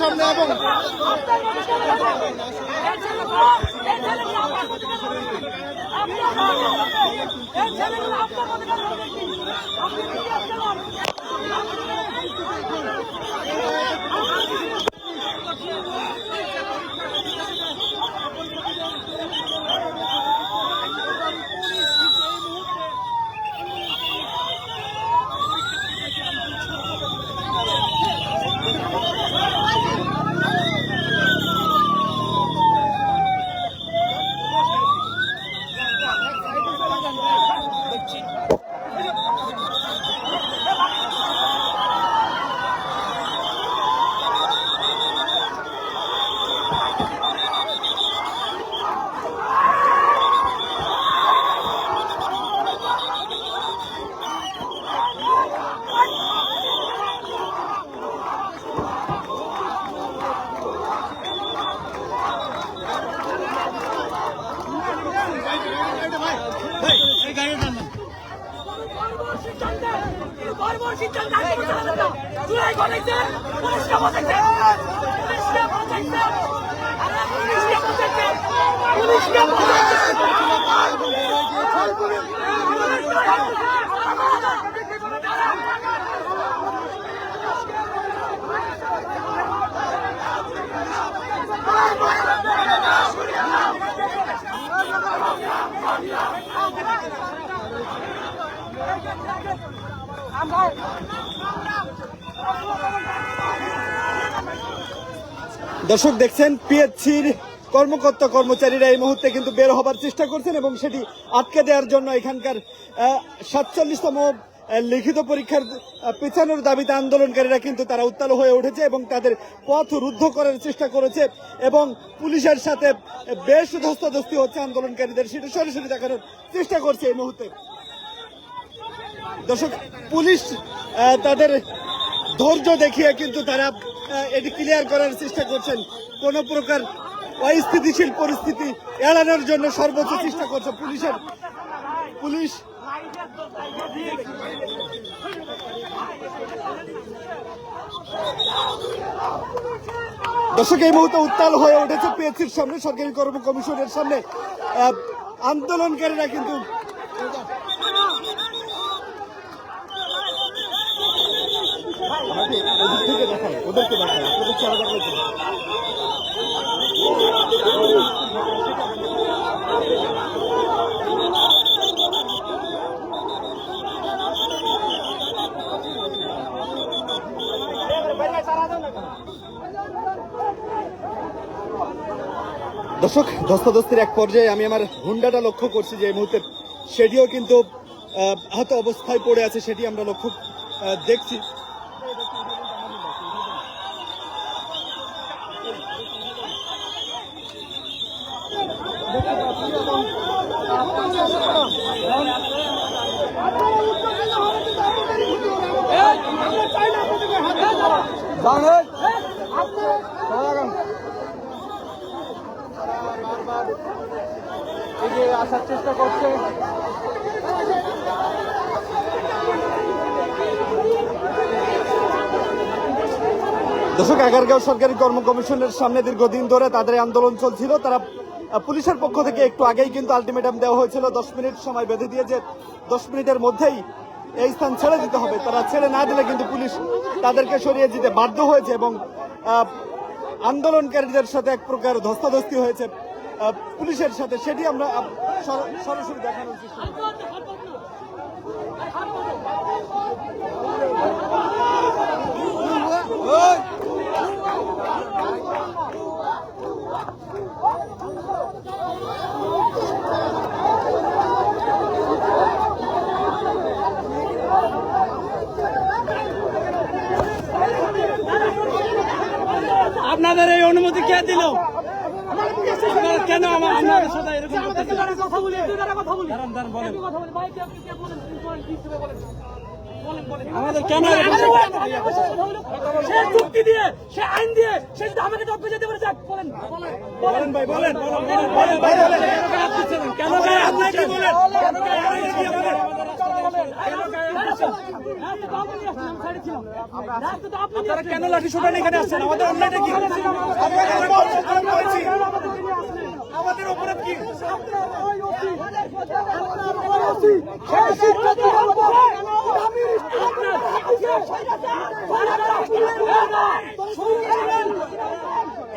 সামনে এবং বর্বর দর্শক দেখছেন পিএইচসির কর্মকর্তা কর্মচারীরা এই মুহূর্তে কিন্তু বের হবার চেষ্টা করছেন এবং সেটি আটকে দেওয়ার জন্য এখানকার সাতচল্লিশতম লিখিত পরীক্ষার পেছানোর দাবিতে আন্দোলনকারীরা কিন্তু তারা উত্তাল হয়ে উঠেছে এবং তাদের পথ রুদ্ধ করার চেষ্টা করেছে এবং পুলিশের সাথে বেশ ধস্তাধস্তি হচ্ছে আন্দোলনকারীদের। সেটা সরাসরি দেখানোর চেষ্টা করছে এই মুহূর্তে। দর্শক, পুলিশ তাদের ধৈর্য দেখিয়ে কিন্তু তারা এটি ক্লিয়ার করার চেষ্টা করছেন। কোন প্রকার অস্থিতিশীল পরিস্থিতি এড়ানোর জন্য সর্বোচ্চ চেষ্টা করছে পুলিশের। পুলিশ দর্শক, এই মুহূর্তে উত্তাল হয়ে উঠেছে পিএসসির সামনে সরকারি কর্ম কমিশনের সামনে। আন্দোলনকারীরা কিন্তু ওদেরকে দেখায় ওদেরকে দেখায় আপনাদের চেহারা দর্শক ধস্তাধস্তির এক পর্যায়ে আমি আমার হুন্ডাটা লক্ষ্য করছি যে এই মুহূর্তে সেটিও কিন্তু আহ, আহত অবস্থায় পড়ে আছে সেটি আমরা লক্ষ্য দেখছি আসার চেষ্টা করছে। দর্শক আগারগাঁও সরকারি কর্ম কমিশনের সামনে দীর্ঘদিন ধরে তাদের আন্দোলন চলছিল। তারা পুলিশের পক্ষ থেকে একটু আগেই কিন্তু আলটিমেটাম দেওয়া হয়েছিল, দশ মিনিট সময় বেঁধে দিয়ে যে দশ মিনিটের মধ্যেই এই স্থান ছেড়ে দিতে হবে। তারা ছেড়ে না দিলে কিন্তু পুলিশ তাদেরকে সরিয়ে দিতে বাধ্য হয়েছে এবং আন্দোলনকারীদের সাথে এক প্রকার ধস্তাধস্তি হয়েছে। পুলিশের সাথে সেটি আমরা সরাসরি দেখানোর চেষ্টা। আপনাদের এই অনুমতি কে দিল কেন আমার আমাদের সাথে এরকম কথা বলি কথা বলি। দাঁড়ান দাঁড়ান বলেন। কথা বলি ভাই কে কে বলেন? কি বলেন কি বলেন? বলেন বলেন। আমাদের কেন সে চুক্তি দিয়ে সে আইন দিয়ে সে যদি আমাকে জব যেতে পারে যাক বলেন বলেন ভাই বলেন বলেন বলেন কেন ভাই আপনি বলেন কেন ভাই আপনি কি বলেন আপনারা কেন লাঠি শোটান এখানে আসছেন? আমাদের অন্যায়টা কি? আমাদের অপরাধ কি?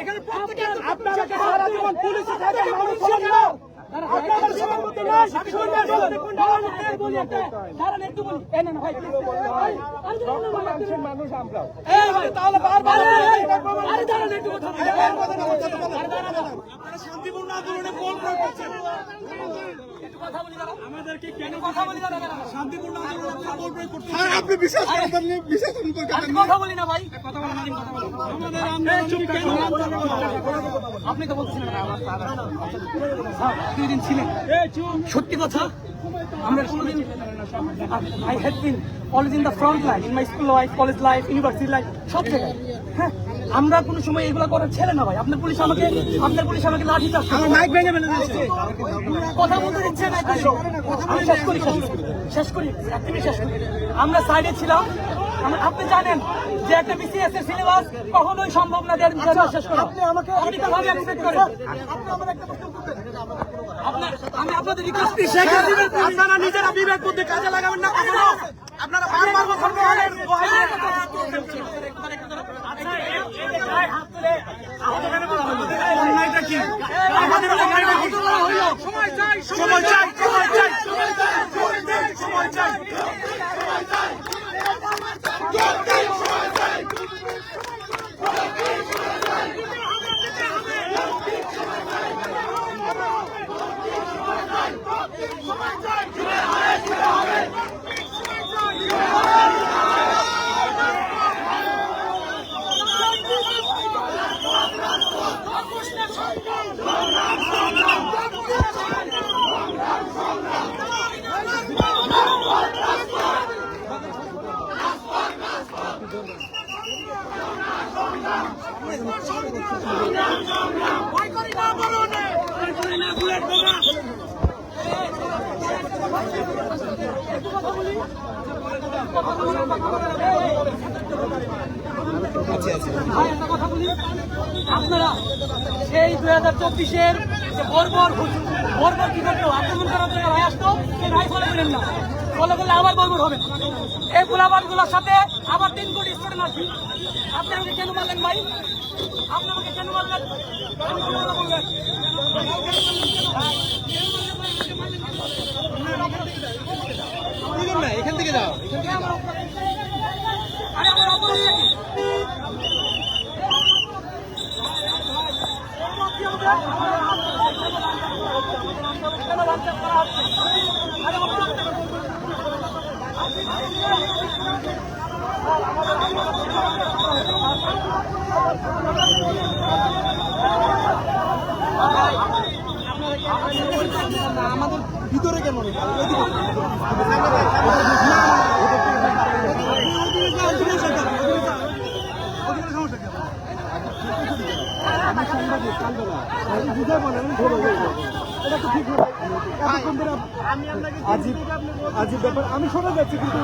এখানে আপনারা পুলিশে মানুষ সরকার আপনাদের সভাপতি নয় সরকার বলি একটা দাঁড়ান একটু বলি এই না না ভাই মানুষ আমরা এই ভাই তাহলে বারবার শান্তিপূর্ণ আন্দোলনে কোন করছেন আপনি বিশ্বাস করেন বিশ্বাস কথা বলি না ভাই। আপনি তো দুই দিন ছিলেন। সত্যি কথা? আমরা কোনোদিন I had been always in the front line in my school life college life university life সব জায়গায়। হ্যাঁ। আমরা কোনো সময় এগুলো করার ছেলে না ভাই আপনার পুলিশ আমাকে আপনার পুলিশ আমাকে লাঠি চাষ আমার মাইক ভেঙে ফেলে দিয়েছে কথা বলতে দিচ্ছে না আমি শেষ করি শেষ করি শেষ করি একদমই শেষ করি আমরা সাইডে ছিলাম আপনি জানেন যে একটা বিসিএস এর সিলেবাস কখনোই সম্ভব না দেড় শেষ করা আপনি আপনি আমি আপনাদের রিকোয়েস্ট শেখ হাসিনার আপনারা নিজেরা বিবেক বুদ্ধি কাজে লাগাবেন না কখনো আপনারা বারবার বহালের বহালের অন্যায়টা কি? সময় চাই সময় চাই সময় চাই সময় চাই ভয় করি না বলুন ভয় করি না বুলেট বোমা ভাই, একটা কথা বলি। আপনারা সেই দুই হাজার চব্বিশের বর্বর বর্বর কি করতো আক্রমণ করার জন্য ভাই আসতো সেই ভাই ফলো না ফলো করলে আবার বর্বর হবে। এই গোলাবানগুলোর সাথে আবার তিন কোটি স্টুডেন্ট আসবে আপনি আমাকে কেন মারলেন ভাই? আপনি আমাকে কেন মারলেন আমি কোনো কথা বলবেন এখান থেকে যাও আরে আমার অপরাধ কি? কেন বাচ্চা করা হচ্ছে? আরে অপরাধ কেন? আমাদের ভিতরে কেন নেই? আজিব আজিব ব্যাপার আমি শোনা যাচ্ছি কিন্তু।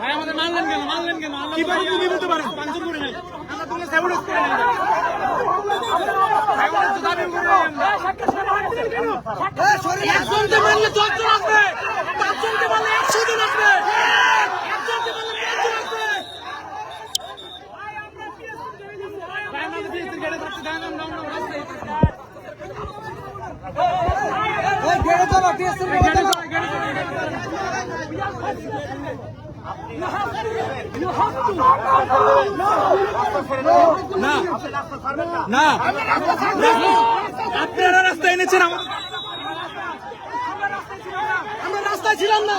ভাই আমাদের মানলেন কেন? মানলেন কেন? করে নাই। আমরা তোমাকে স্যাবুলেট একজনকে মারলে দশজন আসবে। পাঁচজনকে মারলে একশো জন আসবে। না আপনারা রাস্তায় এনেছেন আমরা রাস্তায় ছিলাম না।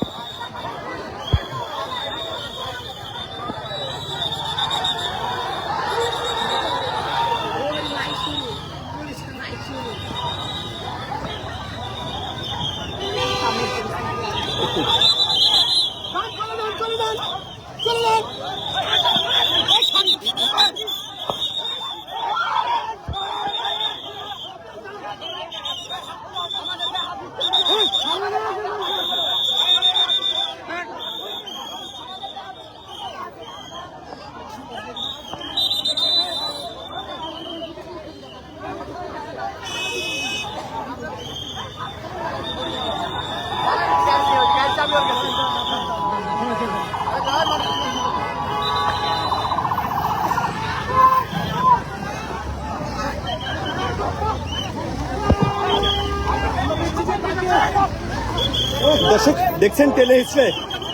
দেখছেন টেলে হিসেবে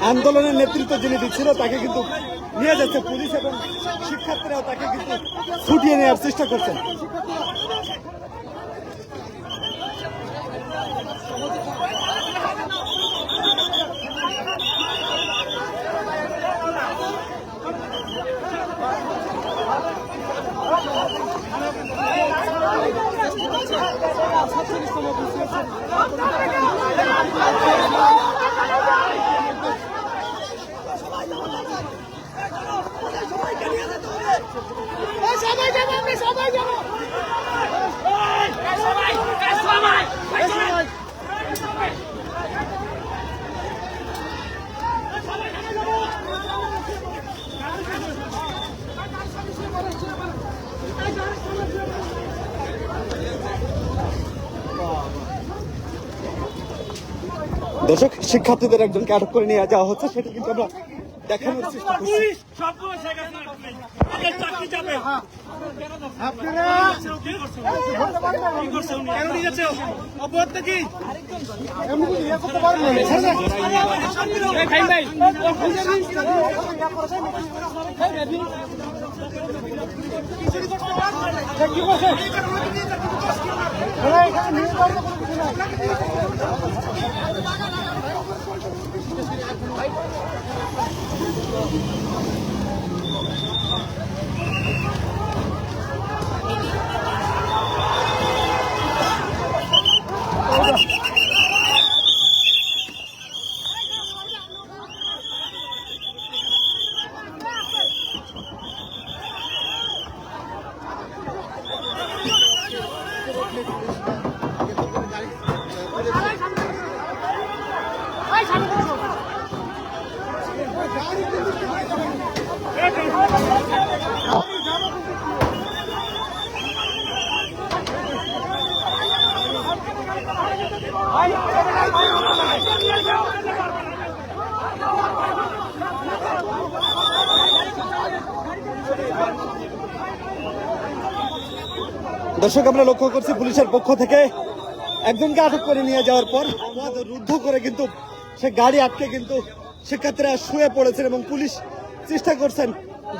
আন্দোলনের নেতৃত্ব যিনি দিচ্ছিল তাকে কিন্তু নিয়ে যাচ্ছে পুলিশ এবং শিক্ষার্থীরাও তাকে কিন্তু ছুটিয়ে নেওয়ার চেষ্টা করছেন সবাই যাব আমরা সবাই যাব। দর্শক শিক্ষার্থীদের একজনকে আটক করে নিয়ে যাওয়া হচ্ছে সেটা কিন্তু আমরা দেখানোর চেষ্টা করছি? কেন যাচ্ছে? অপরাধ কি দর্শক, আমরা লক্ষ্য করছি পুলিশের পক্ষ থেকে একজনকে আটক করে নিয়ে যাওয়ার পর রুদ্ধ করে কিন্তু সে গাড়ি আটকে কিন্তু শিক্ষার্থীরা শুয়ে পড়েছেন এবং পুলিশ চেষ্টা করছেন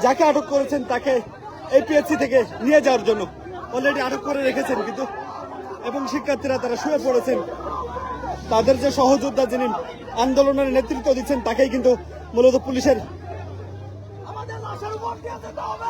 যাকে আটক করেছেন তাকে এই পিএসসি থেকে নিয়ে যাওয়ার জন্য। অলরেডি আটক করে রেখেছেন কিন্তু, এবং শিক্ষার্থীরা তারা শুয়ে পড়েছেন। তাদের যে সহযোদ্ধা যিনি আন্দোলনের নেতৃত্ব দিচ্ছেন, তাকেই কিন্তু মূলত পুলিশের আমাদের লাশের উপর দিয়ে যেতে হবে!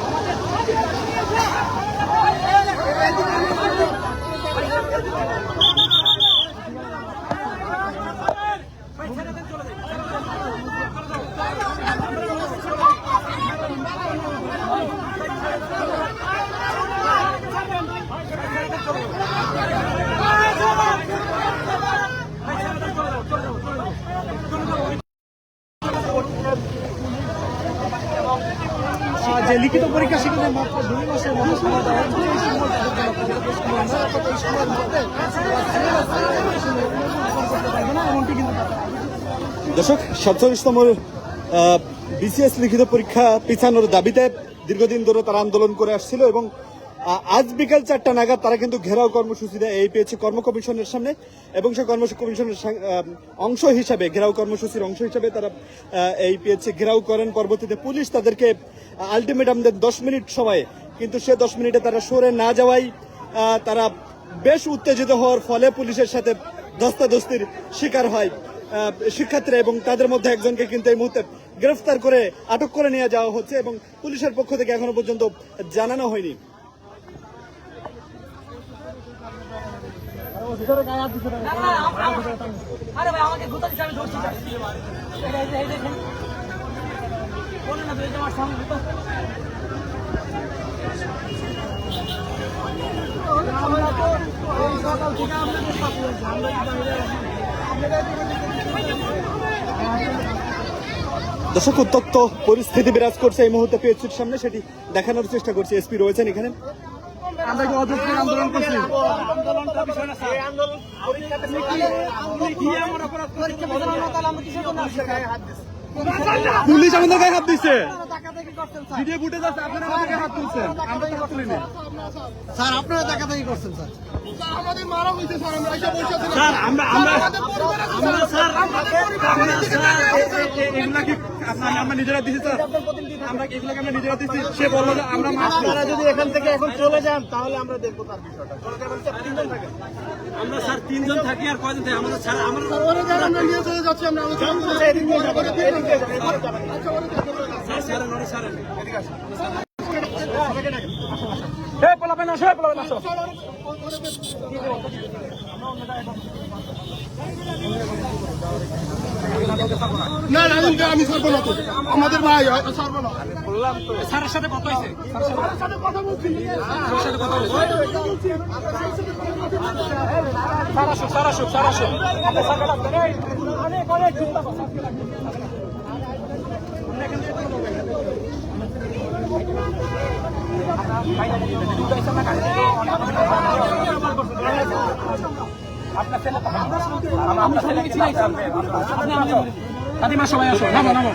এখানে এখানে থাকেন বাইরে আহ, যে লিখিত পরীক্ষা সেখানে মাত্র দুই মাসের মতো সময় দেওয়া হচ্ছে এই সময় তাদের জন্য পর্যাপ্ত সময় আমরা এই সময়ের মধ্যে পারবে না এমনটি কিন্তু কথা। দর্শক সাতচল্লিশতম বিসিএস লিখিত পরীক্ষা পিছানোর দাবিতে দীর্ঘদিন ধরে তারা আন্দোলন করে আসছিল এবং আজ বিকাল চারটা নাগাদ তারা কিন্তু ঘেরাও কর্মসূচি এই পেয়েছে কর্ম কমিশনের সামনে এবং সেই কর্ম কমিশনের অংশ হিসাবে, ঘেরাও কর্মসূচির অংশ হিসাবে তারা এই পেয়েছে, ঘেরাও করেন। পরবর্তীতে পুলিশ তাদেরকে আলটিমেটাম দেন দশ মিনিট সময়। কিন্তু সে দশ মিনিটে তারা সরে না যাওয়াই তারা বেশ উত্তেজিত হওয়ার ফলে পুলিশের সাথে ধস্তাধস্তির শিকার হয় শিক্ষার্থীরা এবং তাদের মধ্যে একজনকে কিন্তু এই মুহূর্তে গ্রেফতার করে আটক করে নিয়ে যাওয়া হচ্ছে এবং পুলিশের পক্ষ থেকে এখনও পর্যন্ত জানানো হয়নি। না দর্শক উত্তপ্ত পরিস্থিতি বিরাজ করছে এই মুহূর্তে পিএইচসির সামনে। সেটি দেখানোর চেষ্টা করছি এসপি রয়েছেন এখানে। আমরা কি অযৌক্তিক আন্দোলন করছি? আন্দোলন পুলিশ আমাদের গায়ে হাত দিচ্ছে স্যার ভিডিও ফুটেজ আছে আপনারা আমাদের গায়ে হাত তুলছেন। আমরা তো স্যার আপনারা করছেন স্যার। আমাদের মারা হয়েছে স্যার আমরা এসে বসে স্যার আমরা আমরা আমরা স্যার আমরা স্যার। এ- এ- এ- এগুলা কি আপনার আমরা নিজেরা দিছি স্যার। আমরা কি আমরা নিজেরা দিছি? সে বলল যে আমরা আপনারা যদি এখান থেকে এখন চলে যান তাহলে আমরা দেখব তার বিষয়টা। চলে যাবেন স্যার তিনজন থাকে? আমরা স্যার তিনজন থাকি আর কয়জন থাকি? আমাদের আমরা নিয়ে চলে যাচ্ছি স্যার স্যার স্যার আসো। আসো না না আমি আমি ছাড়বো না তো। আমাদের ভাই হয় ছাড়বো না। স্যারের সাথে কথা হয়েছে? স্যারের সাথে কথা বলছি। স্যার আসুক স্যার আসুক স্যার আসুক। আপনি স্যারকে ডাকবেন। অনেক অনেক চিন্তা করছেন। কাদিমা সবাই আসো নামো নামো